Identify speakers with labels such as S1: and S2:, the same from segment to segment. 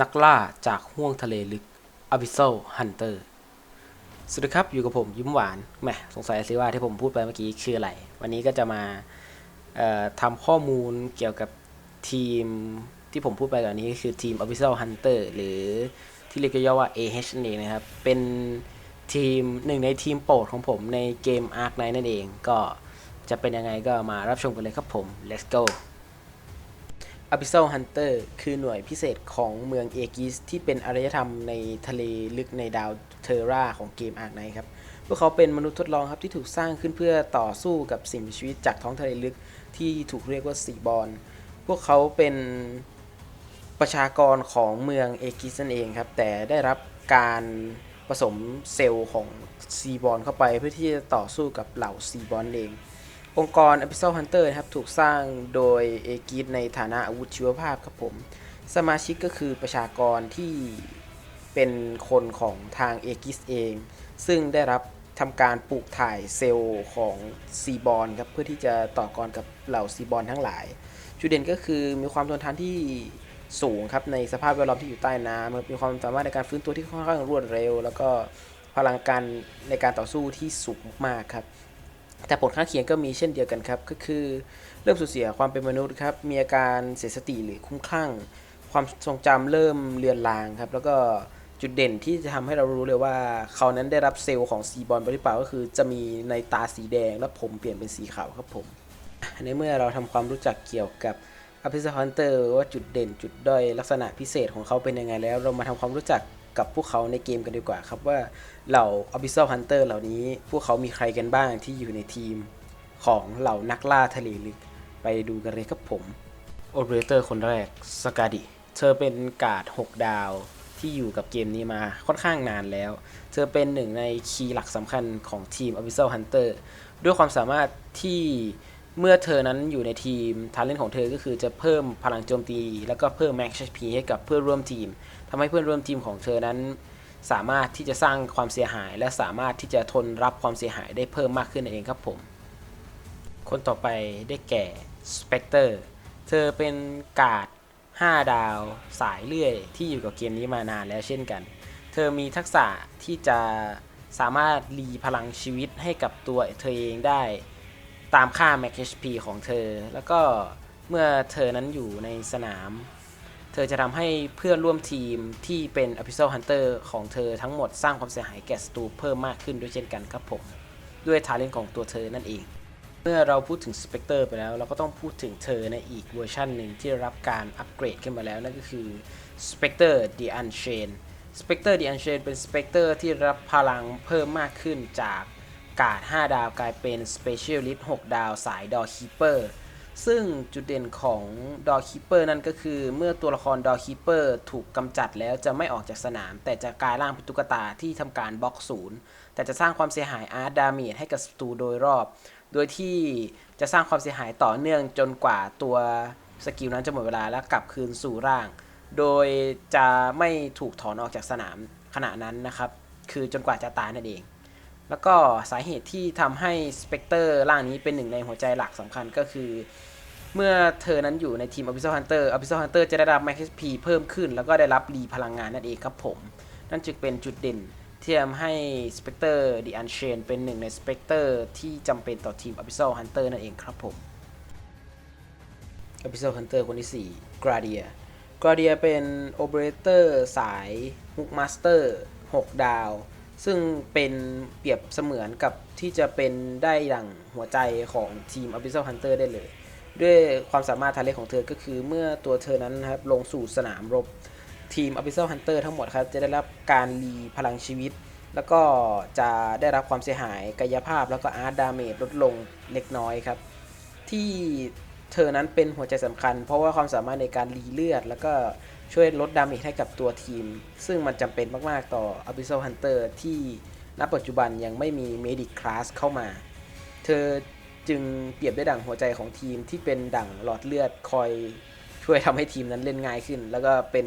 S1: นักล่าจากห้วงทะเลลึก Abyssal Hunter สวัสดีครับ อยู่กับผมยิ้มหวานแหมสงสัยสิว่าที่ผมพูดไปเมื่อกี้คืออะไร วันนี้ก็จะมาทำข้อมูลเกี่ยวกับทีมที่ผมพูดไปก่อนนี้คือทีม Abyssal Hunter หรือที่เรียกย่อว่า AH นั่นเองนะครับ เป็นทีมหนึ่งในทีมโปรดของผมในเกม Ark Knight นั่นเอง ก็จะเป็นยังไงก็มารับชมกันเลยครับผม let's go Abyssal Hunter คือหน่วยพิเศษของเมืองเอกิสที่เป็นอารยธรรมในทะเลลึกในดาวเทอร่าของเกมอาร์ไนครับ พวกเขาเป็นมนุษย์ทดลองครับที่ถูกสร้างขึ้นเพื่อต่อสู้กับสิ่งมีชีวิตจากท้องทะเลลึกที่ถูกเรียกว่าซีบอลพวกเขาเป็นประชากรของเมืองเอกิสนั่นเองครับ แต่ได้รับการผสมเซลล์ของซีบอลเข้าไปเพื่อที่จะต่อสู้กับเหล่าซีบอลเอง องค์กร Abyssal Hunter นะครับ ถูกสร้างโดยเอกิสในฐานะอาวุธชีวภาพครับผม สมาชิกก็คือประชากรที่เป็นคนของทางเอกิสเอง ซึ่งได้รับทำการปลูกถ่ายเซลล์ของซีบอลครับ เพื่อที่จะต่อกรกับเหล่าซีบอลทั้งหลาย จุดเด่นก็คือมีความทนทานที่สูงครับในสภาพแวดล้อมที่อยู่ใต้น้ำมีความสามารถในการฟื้นตัวที่ค่อนข้างรวดเร็ว แล้วก็พลังการในการต่อสู้ที่สูงมากครับ แต่ผลข้างเคียงก็มีเช่นเดียวกันครับก็คือเริ่มสูญเสียความเป็นมนุษย์ครับมีอาการเสียสติหรือคุ้มคลั่ง ความทรงจำเริ่มเลือนลางครับแล้วก็จุดเด่นที่จะทำให้เรารู้เลยว่า เขานั้นได้รับเซลล์ของซีบอลไปหรือเปล่าก็คือ จะมีในตาสีแดงและผมเปลี่ยนเป็นสีขาวครับผมในเมื่อเราทำความรู้จักเกี่ยวกับ a p i s a Hunter ว่าจุดเด่นจุดด้อยลักษณะพิเศษของเขาเป็นยังไงแล้ว เรามาทำความรู้จัก กับพวกเขาในเกมกันดีกว่าครับว่าเหล่า Abyssal Hunter เหล่านี้พวกเขามีใครกันบ้างที่อยู่ในทีมของเหล่านักล่าทะเลลึก ไปดูกันเลยครับผมโอเปอเรเตอร์คนแรกสกาดิเธอเป็นการ์ด6 ดาวที่อยู่กับเกมนี้มาค่อนข้างนานแล้ว เธอเป็นหนึ่งในคีย์หลักสำคัญของทีม Abyssal Hunter ด้วยความสามารถที่เมื่อเธอนั้นอยู่ในทีมทาเลนของเธอก็คือจะเพิ่มพลังโจมตี แล้วก็เพิ่ม Max HP ให้กับเพื่อนร่วมทีม ทำให้เพื่อนร่วมทีมของเธอนั้น สามารถที่จะสร้างความเสียหาย และสามารถที่จะทนรับความเสียหายได้เพิ่มมากขึ้นนเองครับผม คนต่อไปได้แก่ Spectre เธอเป็นกาด5 ดาวสายเลื่อยที่อยู่กับเกมนี้มานานแล้วเช่นกัน เธอมีทักษะที่จะสามารถรีพลังชีวิตให้กับตัวเธอเองได้ตามค่า Max HP ของเธอ แล้วก็เมื่อเธอนั้นอยู่ในสนาม เธอจะทำให้เพื่อนร่วมทีมที่เป็น Abyssal Hunter ของเธอทั้งหมดสร้างความเสียหายแก่ศัตรูเพิ่มมากขึ้นด้วยเช่นกันครับผม ด้วยทาเลนของตัวเธอนั่นเอง เมื่อเราพูดถึง Spectre ไปแล้ว เราก็ต้องพูดถึงเธอในอีกเวอร์ชันหนึ่งที่ได้รับการอัปเกรดขึ้นมาแล้วนั่นก็คือ Spectre the Unchained Spectre the Unchained เป็น Spectre ที่รับพลังเพิ่มมากขึ้นจากกาด 5 ดาวกลายเป็น Specialist 6 ดาวสาย Door Keeper ซึ่งจุดเด่นของ Door Keeper นั่นก็คือ เมื่อตัวละคร Door Keeper ถูกกำจัดแล้วจะไม่ออกจากสนาม แต่จะกลายร่างเป็นตุ๊กตาที่ทำการบล็อกศูนย์แต่จะสร้างความเสียหายอาร์ดาเมจให้กับศัตรูโดยรอบ โดยที่จะสร้างความเสียหายต่อเนื่องจนกว่าตัวสกิลนั้นจะหมดเวลาและกลับคืนสู่ร่าง โดยจะไม่ถูกถอนออกจากสนามขณะนั้นนะครับ คือจนกว่าจะตายนั่นเอง แล้วก็สาเหตุที่ทำให้สเปกเตอร์ร่างนี้เป็นหนึ่งในหัวใจหลักสำคัญก็คือ เมื่อเธอนั้นอยู่ในทีม Abyssal Hunter Abyssal Hunter จะได้รับ Max HP เพิ่มขึ้น แล้วก็ได้รับรีพลังงานนั่นเองครับผม นั่นจึงเป็นจุดเด่นที่ทำให้ Spectre The Unchained เป็นหนึ่งใน Spectre ที่จำเป็นต่อทีม Abyssal Hunter นั่นเองครับผม Abyssal Hunter คนที่4 Gradia Gradia เป็น Operator สาย Hook Master 6ดาว ซึ่งเป็นเปรียบเสมือนกับที่จะเป็นได้อย่างหัวใจของทีม Abyssal Hunter ได้เลย ด้วยความสามารถทางเลของเธอก็คือเมื่อตัวเธอนั้นนะครับลงสู่สนามรบทีม Abyssal Hunter ทั้งหมดครับจะได้รับการรีพลังชีวิต แล้วก็จะได้รับความเสียหายกายภาพแล้วก็อาร์ตดาเมจลดลงเล็กน้อยครับ ที่ เธอนั้นเป็นหัวใจสำคัญ เพราะว่าความสามารถในการรีเลือด แล้วก็ช่วยลดดาเมจให้กับตัวทีม ซึ่งมันจำเป็นมาก ๆ ต่อ Abyssal Hunter ที่ณปัจจุบันยังไม่มี Medic Class เข้ามา เธอจึงเปรียบได้ดั่งหัวใจของทีมที่เป็นดั่งหลอดเลือดคอยช่วยทำให้ทีมนั้นเล่นง่ายขึ้น แล้วก็เป็น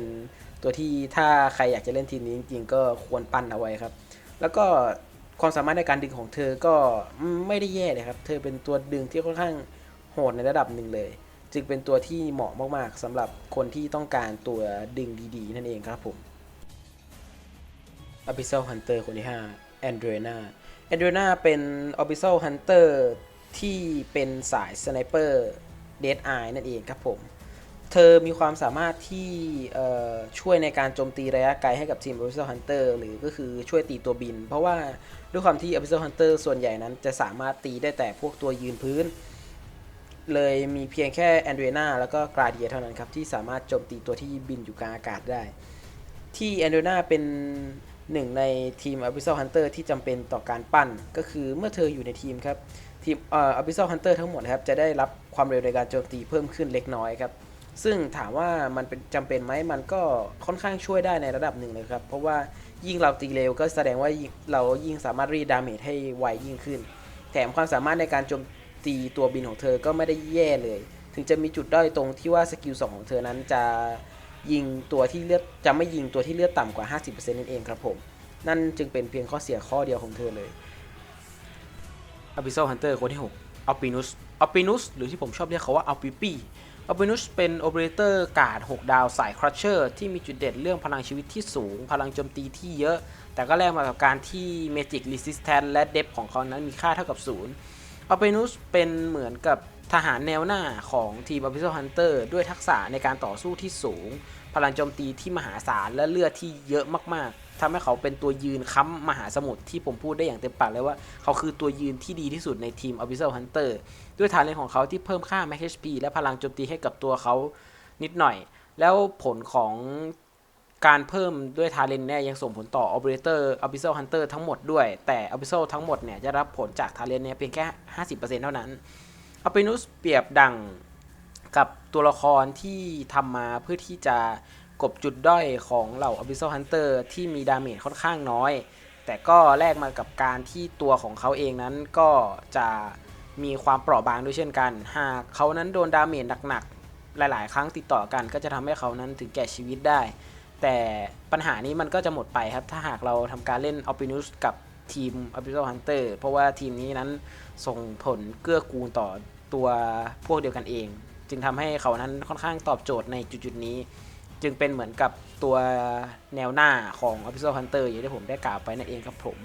S1: ตัวที่ถ้าใครอยากจะเล่นทีมนี้จริง ๆ ก็ควรปั้นเอาไว้ครับ แล้วก็ความสามารถในการดึงของเธอก็ไม่ได้แย่เลยครับ เธอเป็นตัวดึงที่ค่อนข้าง โหดในระดับหนึ่งเลย จึงเป็นตัวที่เหมาะมากๆสำหรับคนที่ต้องการตัวดึงดีๆ นั่นเองครับผม a b y s s a l Hunter คนที่5 a n d r e n a a n d r e n a เป็น a b y s s a l Hunter ที่เป็นสายสไนเปอร์ Dead Eye นั่นเองครับผม เธอมีความสามารถที่ช่วยในการโจมตีระยะไกลให้กับทีม a b y s s a l Hunter หรือก็คือช่วยตีตัวบิน เพราะว่าด้วยความที่ a b y s s a l Hunter ส่วนใหญ่นั้นจะสามารถตีได้แต่พวกตัวยืนพื้น เลยมีเพียงแค่แอนเดรนาแล้วก็กราเดียเท่านั้นครับ ที่สามารถโจมตีตัวที่บินอยู่กลางอากาศได้ ที่แอนเดรนาเป็นหนึ่งในทีม a b y s s a l Hunter ที่จำเป็นต่อการปั้น ก็คือเมื่อเธออยู่ในทีมครับ ทีมอ่อ a b y s s a l Hunter ทั้งหมดนะครับจะได้รับความเร็วในการโจมตีเพิ่มขึ้นเล็กน้อยครับ ซึ่งถามว่ามันเป็นจำเป็นไหมมันก็ค่อนข้างช่วยได้ในระดับหนึ่งเลยครับ เพราะว่ายิ่งเราตีเร็วก็แสดงว่าเรายิ่งสามารถรีดดาเมจให้ไวยิ่งขึ้น แถมความสามารถในการโจม ตีตัวบินของเธอก็ไม่ได้แย่เลย ถึงจะมีจุดด้อยตรงที่ว่าสกิลสองของเธอนั้นจะยิงตัวที่เลือดจะไม่ยิงตัวที่เลือดต่ำกว่า 50%นั่นเองครับผม นั่นจึงเป็นเพียงข้อเสียข้อเดียวของเธอเลยอพิโซฮันเตอร์คนที่6อัลปินุสอัลปินุสหรือที่ผมชอบเรียกเขาว่าอัลปิปีอัลปินุสเป็นโอเปอเรเตอร์กาด6ดาวสายครัชเชอร์ที่มีจุดเด่นเรื่องพลังชีวิตที่สูง พลังโจมตีที่เยอะ แต่ก็แลกมากับการที่เมจิกรีสิสแตนและเดฟของเขานั้นมีค่าเท่ากับ 0 อาเปนุสเป็นเหมือนกับทหารแนวหน้าของทีมอพิโซฮันเตอร์ด้วยทักษะในการต่อสู้ที่สูง พลังโจมตีที่มหาศาลและเลือดที่เยอะมากๆทำให้เขาเป็นตัวยืนค้ำมหาสมุทรที่ผมพูดได้อย่างเต็มปากเลยว่า เขาคือตัวยืนที่ดีที่สุดในทีมอพิโซฮันเตอร์ด้วยฐานเลนของเขาที่เพิ่มค่าแม c HP และพลังโจมตีให้กับตัวเขานิดหน่อย แล้วผลของ การเพิ่มด้วยทาเลนเนี่ยยังส่งผลต่อ Operator Abyssal Hunter ทั้งหมดด้วย แต่ Abyssal ทั้งหมดเนี่ยจะรับผลจากทาเลนเนี่ยเพียงแค่ 50%เท่านั้น a p i n u s เปรียบดังกับตัวละครที่ทำมาเพื่อที่จะกบจุดด้อยของเหล่า Abyssal Hunter ที่มีดาเมจค่อนข้างน้อย แต่ก็แลกมากับการที่ตัวของเขาเองนั้นก็จะมีความเปราะบางด้วยเช่นกัน หากเขานั้นโดนดาเมจหนักๆ หลายๆ ครั้งติดต่อกันก็จะทำให้เขานั้นถึงแก่ชีวิตได้ แต่ปัญหานี้มันก็จะหมดไปครับ ถ้าหากเราทำการเล่น Opinus กับทีม Abyssal Hunter เพราะว่าทีมนี้นั้นส่งผลเกื้อกูลต่อตัวพวกเดียวกันเอง จึงทำให้เขานั้นค่อนข้างตอบโจทย์ในจุดๆนี้ จึงเป็นเหมือนกับตัวแนวหน้าของ Abyssal Hunter อย่างที่ผมได้กล่าวไปนั่นเองครับผม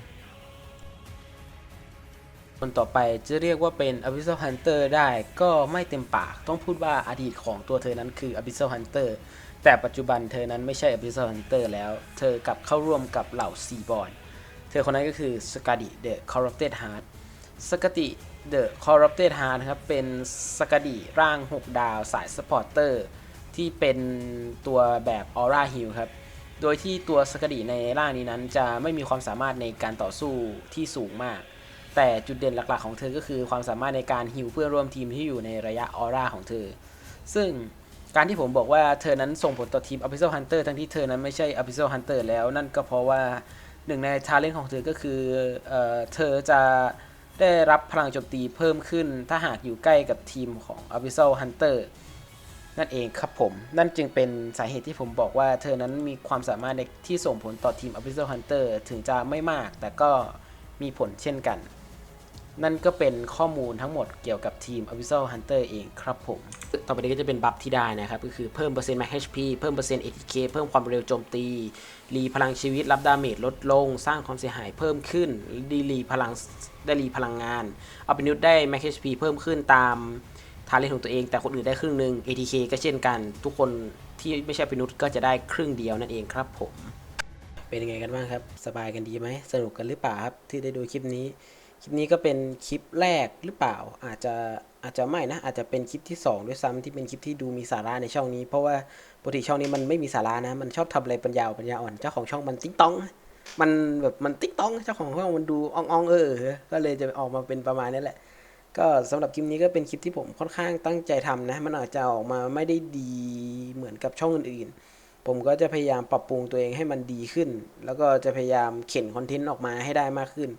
S1: คนต่อไปจะเรียกว่าเป็น Abyssal Hunter ได้ก็ไม่เต็มปาก ต้องพูดว่าอดีตของตัวเธอนั้นคือ Abyssal Hunter แต่ปัจจุบันเธอนั้นไม่ใช่ Abyssal Hunter แล้ว เธอกลับเข้าร่วมกับเหล่าซีบอลเธอคนนั้นก็คือ s c a d i the Corrupted Heart s c a d i the Corrupted Heart นะครับ เป็น s c a d i ร่าง 6 ดาวสาย Supporter ที่เป็นตัวแบบ Aura Heal ครับ โดยที่ตัวสกดีในร่างนี้นั้นจะไม่มีความสามารถในการต่อสู้ที่สูงมาก แต่จุดเด่นหลักๆของเธอก็คือความสามารถในการฮิวเพื่อร่วมทีมที่อยู่ในระยะออร่าของเธอ ซึ่ง การที่ผมบอกว่าเธอนั้นส่งผลต่อทีม Abyssal Hunter ทั้งที่เธอนั้นไม่ใช่ Abyssal Hunter แล้วนั่นก็เพราะว่าหนึ่งในทาเลนต์ของเธอก็คือเออเธอจะได้รับพลังโจมตีเพิ่มขึ้น ถ้าหากอยู่ใกล้กับทีมของ Abyssal Hunter นั่นเองครับผม นั่นจึงเป็นสาเหตุที่ผมบอกว่าเธอนั้นมีความสามารถในที่ส่งผลต่อทีม Abyssal Hunter ถึงจะไม่มาก แต่ก็มีผลเช่นกัน นั่นก็เป็นข้อมูลทั้งหมดเกี่ยวกับทีม Abyssal Hunter เองครับผม ต่อไปนี้ก็จะเป็นบัฟที่ได้นะครับ ก็คือเพิ่มเปอร์เซ็นต์ Max HP เพิ่มเปอร์เซ็นต์ ATK เพิ่มความเร็วโจมตี รีพลังชีวิต รับดาเมจลดลง สร้างความเสียหายเพิ่มขึ้น ดีรีพลังได้รีพลังงานเอาไปนุดได้ Max HP เพิ่มขึ้นตามทาเลนของตัวเอง แต่คนอื่นได้ครึ่งหนึ่ง ATK ก็เช่นกัน ทุกคนที่ไม่ใช่เป็นนุดก็จะได้ครึ่งเดียวนั่นเองครับผม เป็นยังไงกันบ้างครับ สบายกันดีไหม สนุกกันหรือเปล่าครับ ที่ได้ดูคลิปนี้ คลิปนี้ก็เป็นคลิปแรกหรือเปล่า อาจจะอาจจะไม่นะ อาจจะเป็นคลิปที่สองด้วยซ้ำที่เป็นคลิปที่ดูมีสาระในช่องนี้ เพราะว่าปกติช่องนี้มันไม่มีสาระนะ มันชอบทำอะไรปัญญาอ่อนปัญญาอ่อน เจ้าของช่องมันติ๊งต้อง มันแบบมันติ๊งต้อง เจ้าของช่องมันดูอ่องๆเออเออ ก็เลยจะออกมาเป็นประมาณนี้แหละ ก็สำหรับคลิปนี้ก็เป็นคลิปที่ผมค่อนข้างตั้งใจทำนะ มันอาจจะออกมาไม่ได้ดีเหมือนกับช่องอื่นๆ ผมก็จะพยายามปรับปรุงตัวเองให้มันดีขึ้น แล้วก็จะพยายามเข็นคอนเทนต์ออกมาให้ได้มากขึ้น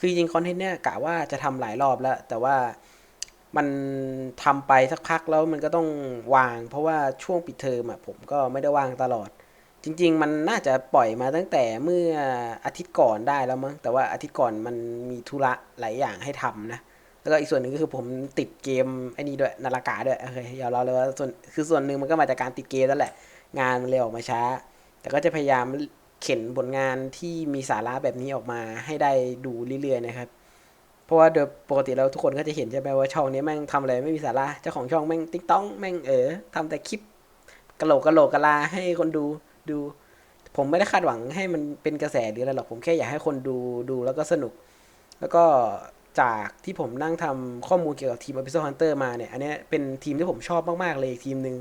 S1: คือจริงคอนเทนต์เนี่ยกะว่าจะทำหลายรอบแล้ว แต่ว่ามันทำไปสักพักแล้วมันก็ต้องวาง เพราะว่าช่วงปิดเทอมอะผมก็ไม่ได้วางตลอด จริง ๆ มันน่าจะปล่อยมาตั้งแต่เมื่ออาทิตย์ก่อนได้แล้วมั้งแต่ว่าอาทิตย์ก่อนมันมีธุระหลายอย่างให้ทำนะแล้วก็อีกส่วนหนึ่งก็คือผมติดเกมไอ้นี่ด้วยนาฬิกาด้วยโอเคยอมรับเลยว่าส่วนคือส่วนหนึ่งมันก็มาจากการติดเกมนั่นแหละ งานมันเลยออกมาช้า แต่ก็จะพยายาม เข็นผลงานที่มีสาระแบบนี้ออกมาให้ได้ดูเรื่อยๆนะครับ เพราะว่าโดยปกติแล้วทุกคนก็จะเห็นใช่ไหมว่าช่องนี้แม่งทำอะไรไม่มีสาระเจ้าของช่องแม่งติ๊งต้องแม่งเออทำแต่คลิปกระโหลกกระโหลกกะลาให้คนดูดู ผมไม่ได้คาดหวังให้มันเป็นกระแสหรืออะไรหรอกผมแค่อยากให้คนดูดูแล้วก็สนุก แล้วก็จากที่ผมนั่งทำข้อมูลเกี่ยวกับทีม Episode Hunter มาเนี่ย อันนี้เป็นทีมที่ผมชอบมาก ๆ เลยทีมหนึ่ง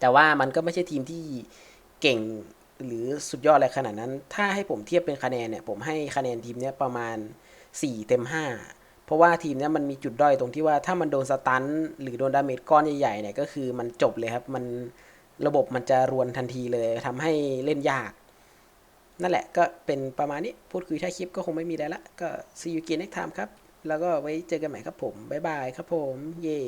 S1: แต่ว่ามันก็ไม่ใช่ทีมที่เก่ง หรือสุดยอดอะไรขนาดนั้น ถ้าให้ผมเทียบเป็นคะแนนเนี่ย ผมให้คะแนนทีมเนี้ยประมาณ 4 เต็ม 5 เพราะว่าทีมเนี้ยมันมีจุดด้อยตรงที่ว่าถ้ามันโดนสตันหรือโดนดาเมจก้อนใหญ่ๆเนี่ยก็คือมันจบเลยครับ มันระบบมันจะรวนทันทีเลยทำให้เล่นยาก นั่นแหละก็เป็นประมาณนี้พูดคุยท้าคลิปก็คงไม่มีอะไรละก็ see you again next time ครับ แล้วก็ไว้เจอกันใหม่ครับผมบ๊ายบายครับผม เย่